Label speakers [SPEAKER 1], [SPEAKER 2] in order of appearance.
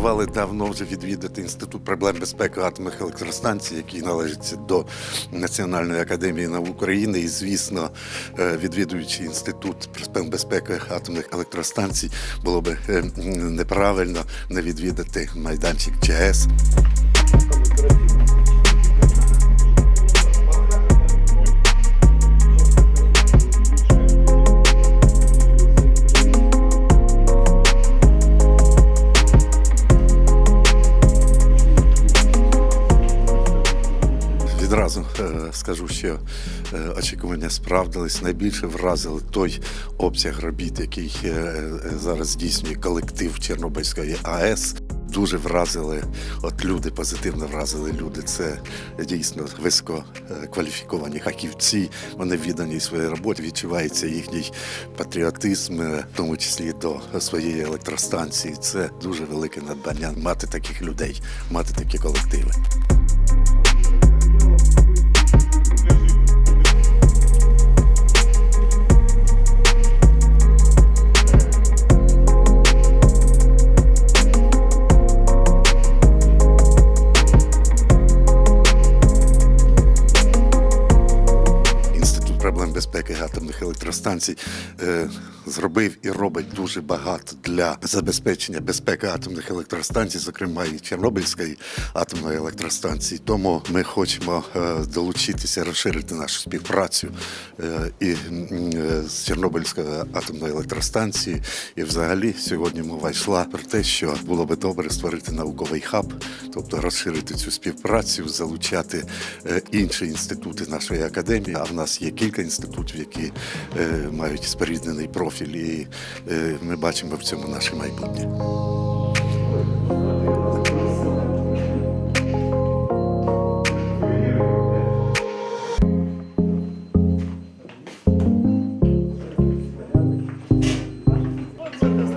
[SPEAKER 1] планували давно вже відвідати інститут проблем безпеки атомних електростанцій, який належить до Національної академії наук України. І, звісно, е, відвідуючи інститут проблем безпеки атомних електростанцій, було би е, неправильно не відвідати майданчик ЧАЕС. Відразу е, скажу, що е, очікування справдились. Найбільше вразили той обсяг робіт, який е, зараз здійснює колектив Чорнобильської АЕС. Дуже вразили, от люди позитивно вразили люди. Це дійсно високо е, кваліфіковані фахівці. Вони віддані своїй роботі, відчувається їхній патріотизм, в тому числі до своєї електростанції. Це дуже велике надбання мати таких людей, мати такі колективи. Інститут безпеки атомних електростанцій е, зробив і робить дуже багато для забезпечення безпеки атомних електростанцій, зокрема і Чорнобильської атомної електростанції. Тому ми хочемо е, долучитися, розширити нашу співпрацю е, і е, з Чорнобильською атомною електростанцією. І взагалі сьогодні мова йшла про те, що було би добре створити науковий хаб, тобто розширити цю співпрацю, залучати е, інші інститути нашої академії. А в нас є кілька інститутів, інститутів, які е, мають споріднений профіль, і е, ми бачимо в цьому наше майбутнє. Thank you.